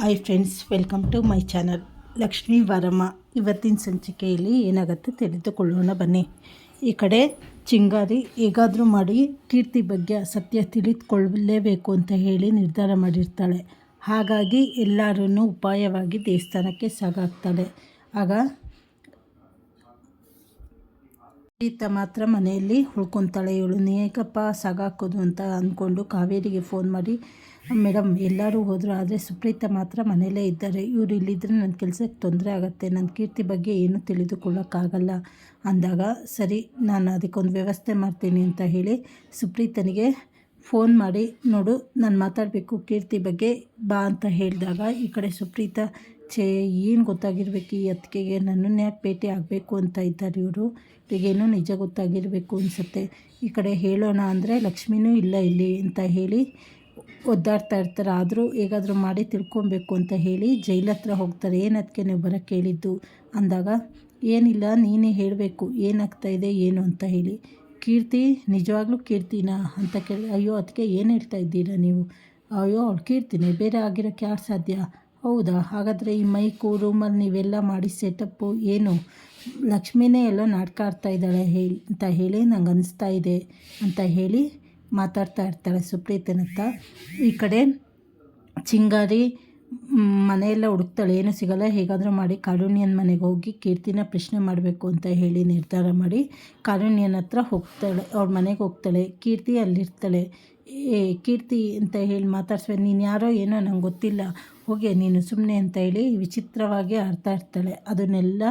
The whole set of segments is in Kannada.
Hi friends welcome to my channel Lakshmi Baramma ಇವತ್ತಿನ ಸಂಚಿಕೆಯಲ್ಲಿ ಏನಾಗುತ್ತೆ ತಿಳಿದುಕೊಳ್ಳೋಣ ಬನ್ನಿ. ಈ ಕಡೆ ಚಿಂಗಾರಿ ಹೇಗಾದರೂ ಮಾಡಿ ಕೀರ್ತಿ ಬಗ್ಗೆ ಸತ್ಯ ತಿಳಿದುಕೊಳ್ಳಲೇಬೇಕು ಅಂತ ಹೇಳಿ ನಿರ್ಧಾರ ಮಾಡಿರ್ತಾಳೆ. ಹಾಗಾಗಿ ಎಲ್ಲರೂ ಉಪಾಯವಾಗಿ ದೇವಸ್ಥಾನಕ್ಕೆ ಸಾಗಾಗ್ತಾಳೆ. ಆಗ ಈತ ಮಾತ್ರ ಮನೆಯಲ್ಲಿ ಉಳ್ಕೊತಾಳೆ. ಇವಳು ನೇಕಪ್ಪ ಸಾಗಾಕೋದು ಅಂತ ಅಂದ್ಕೊಂಡು ಕಾವೇರಿಗೆ ಫೋನ್ ಮಾಡಿ ಮೇಡಮ್ ಎಲ್ಲರೂ ಹೋದರು, ಆದರೆ ಸುಪ್ರೀತ ಮಾತ್ರ ಮನೆಯಲ್ಲೇ ಇದ್ದಾರೆ. ಇವರು ಇಲ್ಲಿದ್ದರೆ ನನ್ನ ಕೆಲಸಕ್ಕೆ ತೊಂದರೆ ಆಗುತ್ತೆ. ನನ್ನ ಕೀರ್ತಿ ಬಗ್ಗೆ ಏನೂ ತಿಳಿದುಕೊಳ್ಳೋಕ್ಕಾಗಲ್ಲ. ಅಂದಾಗ, ಸರಿ, ನಾನು ಅದಕ್ಕೊಂದು ವ್ಯವಸ್ಥೆ ಮಾಡ್ತೀನಿ ಅಂತ ಹೇಳಿ ಸುಪ್ರೀತನಿಗೆ ಫೋನ್ ಮಾಡಿ, ನೋಡು, ನಾನು ಮಾತಾಡಬೇಕು, ಕೀರ್ತಿ ಬಗ್ಗೆ ಬಾ ಅಂತ ಹೇಳಿದಾಗ, ಈ ಕಡೆ ಸುಪ್ರೀತ ಛೇ ಏನು ಗೊತ್ತಾಗಿರ್ಬೇಕು ಈ ಅತ್ತಿಗೆಗೆ? ನನ್ನನ್ನು ಯಾಕೆ ಭೇಟಿ ಆಗಬೇಕು ಅಂತ ಇದ್ದಾರೆ ಇವರು. ಇವರಿಗೇನೋ ನಿಜ ಗೊತ್ತಾಗಿರಬೇಕು ಅನಿಸುತ್ತೆ. ಈ ಕಡೆ ಹೇಳೋಣ ಅಂದರೆ ಲಕ್ಷ್ಮಿನೂ ಇಲ್ಲ ಇಲ್ಲಿ ಅಂತ ಹೇಳಿ ಒದ್ದಾಡ್ತಾ ಇರ್ತಾರೆ. ಆದರೂ ಹೇಗಾದರೂ ಮಾಡಿ ತಿಳ್ಕೊಬೇಕು ಅಂತ ಹೇಳಿ ಜೈಲ ಹತ್ರ ಹೋಗ್ತಾರೆ. ಏನು ಅದಕ್ಕೆ ನೀವು ಬರೋಕ್ಕೆ ಹೇಳಿದ್ದು? ಅಂದಾಗ, ಏನಿಲ್ಲ, ನೀನೇ ಹೇಳಬೇಕು. ಏನಾಗ್ತಾ ಇದೆ, ಏನು ಅಂತ ಹೇಳಿ. ಕೀರ್ತಿ, ನಿಜವಾಗ್ಲೂ ಕೀರ್ತಿನ ಅಂತ ಕೇಳಿ, ಅಯ್ಯೋ ಅದಕ್ಕೆ ಏನು ಹೇಳ್ತಾ ಇದ್ದೀರಾ ನೀವು? ಅಯ್ಯೋ, ಅವಳು ಕೀರ್ತಿನೇ ಬೇರೆ ಆಗಿರೋಕ್ಕೆ ಯಾರು ಸಾಧ್ಯ? ಹೌದಾ? ಹಾಗಾದರೆ ಈ ಮೈಕು ರೂಮಲ್ಲಿ ನೀವೆಲ್ಲ ಮಾಡಿ ಸೆಟಪ್ಪು ಏನು? ಲಕ್ಷ್ಮಿನೇ ಎಲ್ಲ ನಾಟಕ ಆಡ್ತಾ ಇದ್ದಾಳೆ ಹೇಳಿ ಅಂತ ಹೇಳಿ ನಂಗೆ ಅನಿಸ್ತಾ ಇದೆ ಅಂತ ಹೇಳಿ ಮಾತಾಡ್ತಾ ಇರ್ತಾಳೆ ಸುಪ್ರೀತನ ಹತ್ರ ಈ ಕಡೆ ಚಿಂಗಾರಿ ಮನೆಯೆಲ್ಲ ಹುಡುಕ್ತಾಳೆ, ಏನೂ ಸಿಗಲ್ಲ, ಹೇಗಾದರೂ ಮಾಡಿ ಕಾರುಣ್ಯನ ಮನೆಗೆ ಹೋಗಿ ಕೀರ್ತಿನ ಪ್ರಶ್ನೆ ಮಾಡಬೇಕು ಅಂತ ಹೇಳಿ ನಿರ್ಧಾರ ಮಾಡಿ ಕಾರುಣ್ಯನ ಹತ್ರ ಹೋಗ್ತಾಳೆ ಅವ್ರ ಮನೆಗೆ ಹೋಗ್ತಾಳೆ, ಕೀರ್ತಿ ಅಲ್ಲಿರ್ತಾಳೆ. ಏ, ಕೀರ್ತಿ ಅಂತ ಹೇಳಿ ಮಾತಾಡ್ಸ್ವೆ, ನೀನು ಯಾರೋ ಏನೋ ನಂಗೆ ಗೊತ್ತಿಲ್ಲ, ಹೋಗಿ ನೀನು ಸುಮ್ಮನೆ ಅಂತ ಹೇಳಿ ವಿಚಿತ್ರವಾಗಿ ಆಡ್ತಾ ಇರ್ತಾಳೆ. ಅದನ್ನೆಲ್ಲ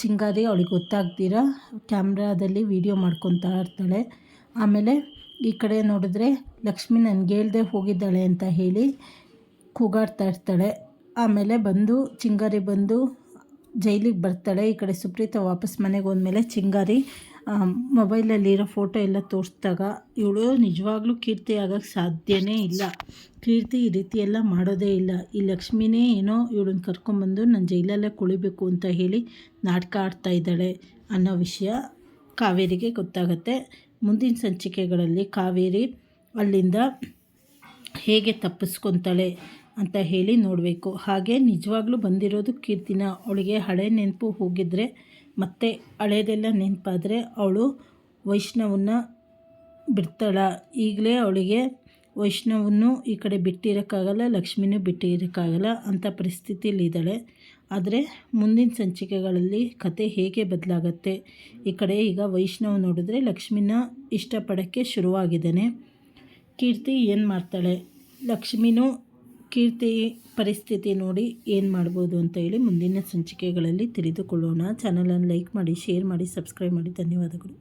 ಚಿಂಗಾರಿ ಅವಳಿಗೆ ಗೊತ್ತಾಗ್ದಿರ ಕ್ಯಾಮ್ರಾದಲ್ಲಿ ವೀಡಿಯೋ ಮಾಡ್ಕೊತಾ ಇರ್ತಾಳೆ. ಆಮೇಲೆ ಈ ಕಡೆ ನೋಡಿದ್ರೆ ಲಕ್ಷ್ಮಿ ನನಗೆ ಹೇಳ್ದೆ ಹೋಗಿದ್ದಾಳೆ ಅಂತ ಹೇಳಿ ಕೂಗಾಡ್ತಾ ಇರ್ತಾಳೆ. ಆಮೇಲೆ ಬಂದು ಚಿಂಗಾರಿ ಬಂದು ಜೈಲಿಗೆ ಬರ್ತಾಳೆ. ಈ ಕಡೆ ಸುಪ್ರೀತ ವಾಪಸ್ ಮನೆಗೆ ಹೋದ್ಮೇಲೆ ಚಿಂಗಾರಿ ಮೊಬೈಲಲ್ಲಿರೋ ಫೋಟೋ ಎಲ್ಲ ತೋರಿಸಿದಾಗ ಇವಳು ನಿಜವಾಗ್ಲೂ ಕೀರ್ತಿ ಆಗೋಕ್ಕೆ ಸಾಧ್ಯನೇ ಇಲ್ಲ. ಕೀರ್ತಿ ಈ ರೀತಿ ಎಲ್ಲ ಮಾಡೋದೇ ಇಲ್ಲ. ಈ ಲಕ್ಷ್ಮಿನೇ ಏನೋ ಇವಳನ್ನ ಕರ್ಕೊಂಬಂದು ನಾನು ಜೈಲಲ್ಲೇ ಕುಳಿಬೇಕು ಅಂತ ಹೇಳಿ ನಾಟಕ ಆಡ್ತಾ ಇದ್ದಾಳೆ ಅನ್ನೋ ವಿಷಯ ಕಾವೇರಿಗೆ ಗೊತ್ತಾಗತ್ತೆ. ಮುಂದಿನ ಸಂಚಿಕೆಗಳಲ್ಲಿ ಕಾವೇರಿ ಅಲ್ಲಿಂದ ಹೇಗೆ ತಪ್ಪಿಸ್ಕೊತಾಳೆ ಅಂತ ಹೇಳಿ ನೋಡಬೇಕು. ಹಾಗೆ ನಿಜವಾಗ್ಲೂ ಬಂದಿರೋದು ಕೀರ್ತಿನ. ಅವಳಿಗೆ ಹಳೆ ನೆನಪು ಹೋಗಿದ್ರೆ ಮತ್ತೆ ಹಳೆಯದೆಲ್ಲ ನೆನಪಾದರೆ ಅವಳು ವೈಷ್ಣವನ್ನ ಬಿಡ್ತಾಳ. ಈಗಲೇ ಅವಳಿಗೆ ವೈಷ್ಣವನ್ನು ಈ ಕಡೆ ಬಿಟ್ಟಿರೋಕ್ಕಾಗಲ್ಲ, ಲಕ್ಷ್ಮಿನೂ ಬಿಟ್ಟಿರೋಕ್ಕಾಗಲ್ಲ ಅಂಥ ಪರಿಸ್ಥಿತಿಯಲ್ಲಿದ್ದಾಳೆ ಆದರೆ ಮುಂದಿನ ಸಂಚಿಕೆಗಳಲ್ಲಿ ಕತೆ ಹೇಗೆ ಬದಲಾಗತ್ತೆ? ಈ ಕಡೆ ಈಗ ವೈಷ್ಣವ್ ನೋಡಿದ್ರೆ ಲಕ್ಷ್ಮಿನ ಇಷ್ಟಪಡೋಕ್ಕೆ ಶುರುವಾಗಿದ್ದಾನೆ. ಕೀರ್ತಿ ಏನು ಮಾಡ್ತಾಳೆ? ಲಕ್ಷ್ಮಿನೂ ಕೀರ್ತಿ ಪರಿಸ್ಥಿತಿ ನೋಡಿ ಏನು ಮಾಡ್ಬೋದು ಅಂತ ಹೇಳಿ ಮುಂದಿನ ಸಂಚಿಕೆಗಳಲ್ಲಿ ತಿಳಿದುಕೊಳ್ಳೋಣ. ಚಾನಲನ್ನು ಲೈಕ್ ಮಾಡಿ ಶೇರ್ ಮಾಡಿ ಸಬ್ಸ್ಕ್ರೈಬ್ ಮಾಡಿ. ಧನ್ಯವಾದಗಳು.